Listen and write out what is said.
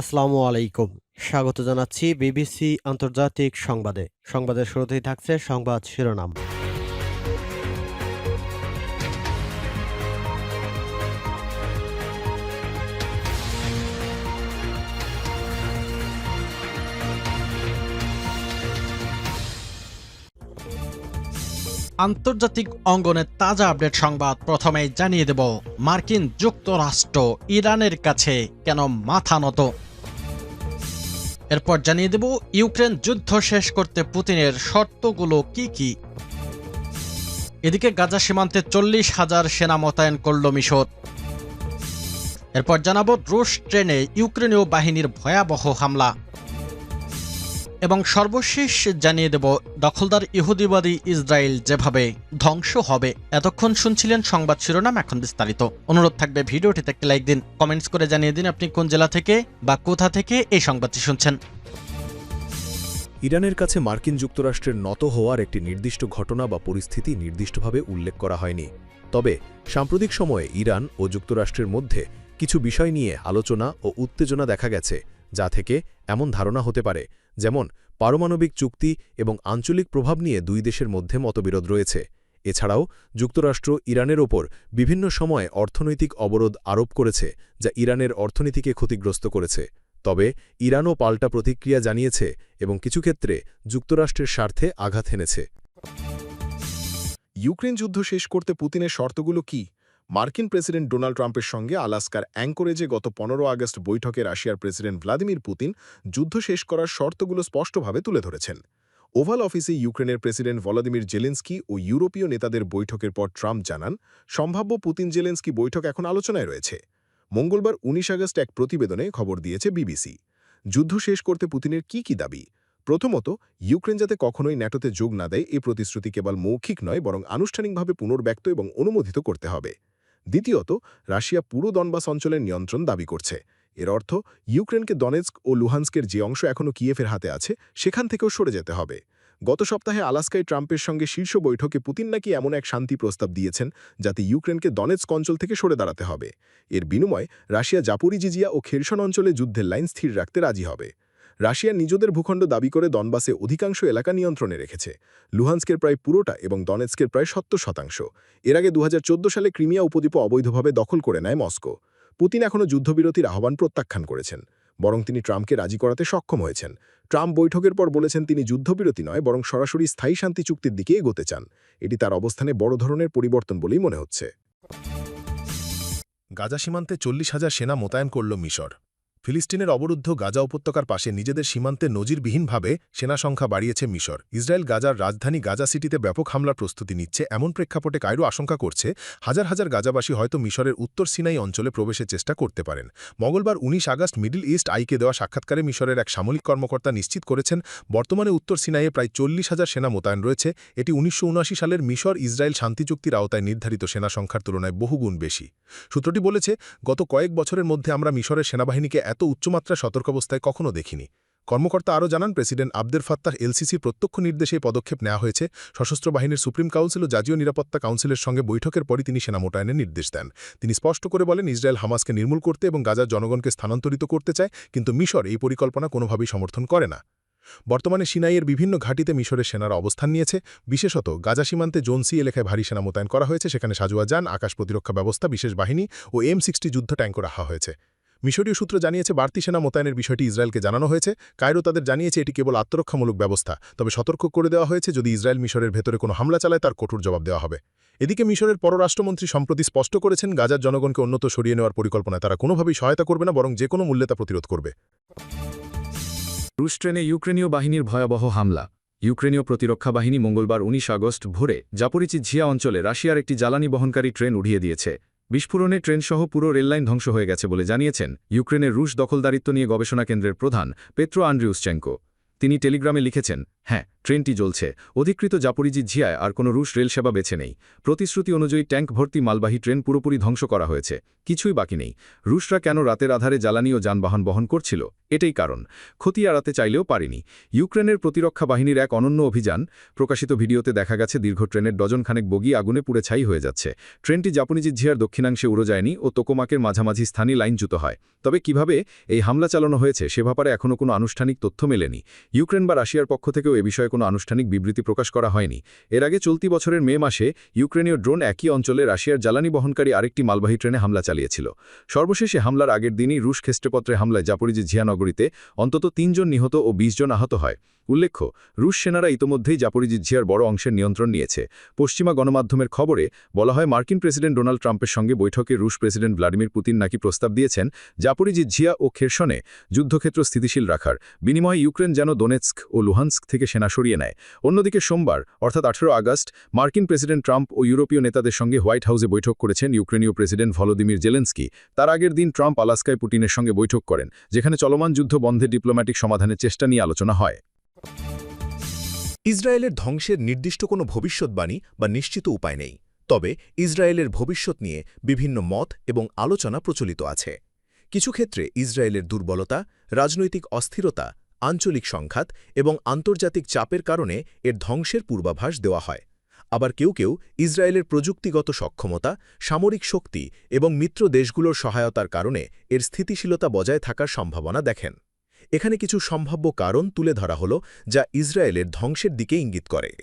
আসসালামু আলাইকুম। স্বাগত জানাচ্ছি বিবিসি আন্তর্জাতিক সংবাদে। সংবাদের শুরুতেই থাকছে সংবাদ শিরোনাম। আন্তর্জাতিক অঙ্গনে তাজা আপডেট সংবাদ প্রথমেই জানিয়ে দেব, মার্কিন যুক্তরাষ্ট্র ইরানের কাছে কেন মাথা নত? এরপর জানিয়ে দেব, ইউক্রেন যুদ্ধ শেষ করতে পুতিনের শর্তগুলো কি কি? এদিকে গাজা সীমান্তে চল্লিশ হাজার সেনা মোতায়েন করল মিশর। এরপর জানাব, রুশ ট্রেনে ইউক্রেনীয় বাহিনীর ভয়াবহ হামলা। এবং সর্বশেষ জানিয়ে দেব, দখলদার ইহুদিবাদী ইসরায়েল যেভাবে ধ্বংস হবে, এতক্ষণ শুনছিলেন সংবাদ শিরোনাম এখন বিস্তারিত। অনুরোধ থাকবে ভিডিওটিতে একটি লাইক দিন, কমেন্টস করে জানিয়ে দিন আপনি কোন জেলা থেকে বা কোথা থেকে এই সংবাদটি শুনছেন। ইরানের কাছে মার্কিন যুক্তরাষ্ট্রের নত হওয়ার একটি নির্দিষ্ট ঘটনা বা পরিস্থিতি নির্দিষ্টভাবে উল্লেখ করা হয়নি। তবে, সাম্প্রতিক সময়ে ইরান ও যুক্তরাষ্ট্রের মধ্যে কিছু বিষয় নিয়ে আলোচনা ও উত্তেজনা দেখা গেছে, যা থেকে এমন ধারণা হতে পারে যেমন পারমাণবিক চুক্তি এবং আঞ্চলিক প্রভাব নিয়ে দুই দেশের মধ্যে মতবিরোধ রয়েছে। এছাড়াও যুক্তরাষ্ট্র ইরানের ওপর বিভিন্ন সময়ে অর্থনৈতিক অবরোধ আরোপ করেছে, যা ইরানের অর্থনীতিকে ক্ষতিগ্রস্ত করেছে। তবে ইরানও পাল্টা প্রতিক্রিয়া জানিয়েছে এবং কিছু ক্ষেত্রে যুক্তরাষ্ট্রের স্বার্থে আঘাত হেনেছে ইউক্রেন যুদ্ধ শেষ করতে পুতিনের শর্তগুলো কি? মার্কিন প্রেসিডেন্ট ডোনাল্ড ট্রাম্পের সঙ্গে আলাস্কার অ্যাঙ্করেজে গত পনেরো আগস্ট বৈঠকে রাশিয়ার প্রেসিডেন্ট ভ্লাদিমির পুতিন যুদ্ধ শেষ করার শর্তগুলো স্পষ্টভাবে তুলে ধরেছেন। ওভাল অফিসে ইউক্রেনের প্রেসিডেন্ট ভলাদিমির জেলেন্সকি ও ইউরোপীয় নেতাদের বৈঠকের পর ট্রাম্প জানান, সম্ভাব্য পুতিন জেলেন্সকি বৈঠক এখন আলোচনায় রয়েছে। মঙ্গলবার উনিশ আগস্ট এক প্রতিবেদনে খবর দিয়েছে বিবিসি। যুদ্ধ শেষ করতে পুতিনের কি কি দাবি? প্রথমত, ইউক্রেন যাতে কখনোই ন্যাটোতে যোগ না দেয়, এ প্রতিশ্রুতি কেবল মৌখিক নয়, বরং আনুষ্ঠানিকভাবে পুনর্ব্যক্ত এবং অনুমোদিত করতে হবে। দ্বিতীয়ত, রাশিয়া পুরো দনবাস অঞ্চলের নিয়ন্ত্রণ দাবি করছে। এর অর্থ, ইউক্রেনকে দনেস্ক ও লুহান্সকের যে অংশ এখনও কিয়েফের হাতে আছে, সেখান থেকেও সরে যেতে হবে। গত সপ্তাহে আলাস্কায় ট্রাম্পের সঙ্গে শীর্ষ বৈঠকে পুতিন নাকি এমন এক শান্তি প্রস্তাব দিয়েছেন, যাতে ইউক্রেনকে দনেৎস্ক অঞ্চল থেকে সরে দাঁড়াতে হবে। এর বিনিময়, রাশিয়া জাপুরিজিজিয়া ও খেরসন অঞ্চলে যুদ্ধের লাইন স্থির রাখতে রাজি হবে। রাশিয়া নিজেদের ভূখণ্ড দাবি করে দনবাসে অধিকাংশ এলাকা নিয়ন্ত্রণে রেখেছে। লুহান্সকের প্রায় পুরোটা এবং দনেৎস্কের প্রায় সত্তর শতাংশ। এর আগে দু হাজার চোদ্দ সালে ক্রিমিয়া উপদ্বীপ অবৈধভাবে দখল করে নেয় মস্কো। পুতিন এখনও যুদ্ধবিরতির আহ্বান প্রত্যাখ্যান করেছেন, বরং তিনি ট্রাম্পকে রাজি করাতে সক্ষম হয়েছেন। ট্রাম্প বৈঠকের পর বলেছেন তিনি যুদ্ধবিরতি নয়, বরং সরাসরি স্থায়ী শান্তি চুক্তির দিকে এগোতে চান। এটি তার অবস্থানে বড় ধরনের পরিবর্তন বলেই মনে হচ্ছে। গাজা সীমান্তে চল্লিশ হাজার সেনা মোতায়েন করল মিশর। ফিলিস্তিনের অবরুদ্ধ গাজা উপত্যকার পাশে নিজেদের সীমান্তে নজিরবিহীনভাবে সেনা সংখ্যা বাড়িয়েছে মিশর। ইসরায়েল গাজার রাজধানী গাজা সিটিতে ব্যাপক হামলার প্রস্তুতি নিচ্ছে। এমন প্রেক্ষাপটে কায়রো আশঙ্কা করছে, হাজার হাজার গাজাবাসী হয়তো মিশরের উত্তর সিনাই অঞ্চলে প্রবেশের চেষ্টা করতে পারেন। মঙ্গলবার উনিশ আগস্ট মিডল ইস্ট আইকে দেওয়া সাক্ষাৎকারে মিশরের এক সামরিক কর্মকর্তা নিশ্চিত করেছেন, বর্তমানে উত্তর সিনাইয়ে প্রায় চল্লিশ হাজার সেনা মোতায়েন রয়েছে। এটি উনিশশো উনআশি সালের মিশর ইসরায়েল শান্তি চুক্তির আওতায় নির্ধারিত সেনা সংখ্যার তুলনায় বহুগুণ বেশি। সূত্রটি বলেছে, গত কয়েক বছরের মধ্যে আমরা মিশরের সেনাবাহিনীকে এত উচ্চমাত্রা সতর্কাবস্থায় কখনো দেখিনি। কর্মকর্তা আরও জানান, প্রেসিডেন্ট আবদের ফাত্তাহ এলসিসির প্রত্যক্ষ নির্দেশে পদক্ষেপ নেওয়া হয়েছে। সশস্ত্র বাহিনীর সুপ্রিম কাউন্সিল ও জাতীয় নিরাপত্তা কাউন্সিলের সঙ্গে বৈঠকের পরই তিনি সেনা মোতায়েনের নির্দেশ দেন। তিনি স্পষ্ট করে বলেন, ইসরায়েল হামাসকে নির্মূল করতে এবং গাজার জনগণকে স্থানান্তরিত করতে চায়, কিন্তু মিশর এই পরিকল্পনা কোনোভাবেই সমর্থন করে না। বর্তমানে সিনাইয়ের বিভিন্ন ঘাঁটিতে মিশরের সেনারা অবস্থান নিয়েছে। বিশেষত গাজা সীমান্তে জোনসি এলাকায় ভারী সেনা মোতায়েন করা হয়েছে। সেখানে সাজুয়া যান, আকাশ প্রতিরক্ষা ব্যবস্থা, বিশেষ বাহিনী ও এম সিক্সটি যুদ্ধ ট্যাঙ্কও রাখা হয়েছে। মিশরীয় সূত্র জানিয়েছে, বাড়তি সেনা মোতায়েনের বিষয়টি ইসরায়েলকে জানানো হয়েছে। কায়রো তাদের জানিয়েছে এটি কেবল আত্মরক্ষামূলক ব্যবস্থা। তবে সতর্ক করে দেওয়া হয়েছে, যদি ইসরায়েল মিশরের ভেতরে কোনো হামলা চালায়, তার কঠোর জবাব দেওয়া হবে। এদিকে মিশরের পররাষ্ট্রমন্ত্রী সম্প্রতি স্পষ্ট করেছেন, গাজার জনগণকে অন্যত সরিয়ে নেওয়ার পরিকল্পনায় তারা কোনোভাবেই সহায়তা করবে না, বরং যে কোনো মূল্যে তা প্রতিরোধ করবে। রুশ ট্রেনে ইউক্রেনীয় বাহিনীর ভয়াবহ হামলা। ইউক্রেনীয় প্রতিরক্ষা বাহিনী মঙ্গলবার উনিশ আগস্ট ভোরে জাপরিচি ঝিয়া অঞ্চলে রাশিয়ার একটি জ্বালানি বহনকারী ট্রেন উড়িয়ে দিয়েছে। বিস্ফোরণে ট্রেনসহ পুরো রেললাইন ধ্বংস হয়ে গেছে বলে জানিয়েছেন ইউক্রেনের রুশ দখলদারিত্ব নিয়ে গবেষণা কেন্দ্রের প্রধান পেত্রো আন্ড্রিউসচেঙ্কো তিনি টেলিগ্রামে লিখেছেন হ্যাঁ ট্রেনটি জ্বলছে। অধিকৃত জাপরিজি ঝিয়ায় আর কোনো রুশ রেল সেবা বেছে নেই। প্রতিশ্রুতি অনুযায়ী ট্যাঙ্ক ভর্তি মালবাহী ট্রেন পুরোপুরি ধ্বংস করা হয়েছে। কিছুই বাকি নেই। রুশরা কেন রাতের আধারে জ্বালানি ও যানবাহন বহন করছিল? এটাই কারণ। ক্ষতি এড়াতে চাইলেও পারেনি। ইউক্রেনের প্রতিরক্ষা বাহিনীর এক অনন্য অভিযান, প্রকাশিত ভিডিওতে দেখা গেছে দীর্ঘ ট্রেনের ডজনখানেক বগি আগুনে পুড়ে ছাই হয়ে যাচ্ছে। ট্রেনটি জাপানিজি ঝিয়ার দক্ষিণাংশে উড়ো যায়নি ও তোকোমাকের মাঝামাঝি স্থানীয় লাইনচ্যুত হয়। তবে কীভাবে এই হামলা চালানো হয়েছে সে ব্যাপারে এখনও কোনো আনুষ্ঠানিক তথ্য মেলেনি। ইউক্রেন বা রাশিয়ার পক্ষ থেকেও এ বিষয়ে কোনো আনুষ্ঠানিক বিবৃতি প্রকাশ করা হয়নি। এর আগে চলতি বছরের মে মাসে ইউক্রেনীয় ড্রোন একই অঞ্চলে রাশিয়ার জ্বালানি বহনকারী আরেকটি মালবাহী ট্রেনে হামলা চালিয়েছিল। সর্বশেষে হামলার আগের দিনই রুশ ক্ষেত্রপত্রে হামলায় জাপরিজি ঝিয়ানগরীতে অন্তত তিনজন নিহত ও ২০ জন আহত হয়। উল্লেখ্য, রুশ সেনারা ইতোমধ্যেই জাপরিজি ঝিয়ার বড় অংশের নিয়ন্ত্রণ নিয়েছে। পশ্চিমা গণমাধ্যমের খবরে বলা হয়, মার্কিন প্রেসিডেন্ট ডোনাল্ড ট্রাম্পের সঙ্গে বৈঠকে রুশ প্রেসিডেন্ট ভ্লাদিমির পুতিন নাকি প্রস্তাব দিয়েছেন জাপরিজি ঝিয়া ও খেরসনে যুদ্ধক্ষেত্র স্থিতিশীল রাখার। বিনিময়ে ইউক্রেন যেন দোনেৎস্ক ও লুহান্স্ক থেকে সেনা সরিয়ে নেয়। অন্যদিকে সোমবার, অর্থাৎ আঠেরো আগস্ট, মার্কিন প্রেসিডেন্ট ট্রাম্প ও ইউরোপীয় নেতাদের সঙ্গে হোয়াইট হাউসে বৈঠক করেছেন ইউক্রেনীয় প্রেসিডেন্ট ভলোদিমির জেলেন্সকি। তার আগের দিন ট্রাম্প আলাস্কায় পুটিনের সঙ্গে বৈঠক করেন, যেখানে চলমান যুদ্ধ বন্ধে ডিপ্লোম্যাটিক সমাধানের চেষ্টা নিয়ে আলোচনা হয়। ইসরায়েলের ধ্বংসের নির্দিষ্ট কোনো ভবিষ্যৎবাণী বা নিশ্চিত উপায় নেই। তবে ইসরায়েলের ভবিষ্যৎ নিয়ে বিভিন্ন মত এবং আলোচনা প্রচলিত আছে। কিছু ক্ষেত্রে ইসরায়েলের দুর্বলতা, রাজনৈতিক অস্থিরতা, আঞ্চলিক সংঘাত এবং আন্তর্জাতিক চাপের কারণে এর ধ্বংসের পূর্বাভাস দেওয়া হয়। আবার কেউ কেউ ইসরায়েলের প্রযুক্তিগত সক্ষমতা, সামরিক শক্তি এবং মিত্র দেশগুলোর সহায়তার কারণে এর স্থিতিশীলতা বজায় থাকার সম্ভাবনা দেখেন। এখানে কিছু সম্ভাব্য কারণ তুলে ধরা হল যা ইসরায়েলের ধ্বংসের দিকে ইঙ্গিত করে।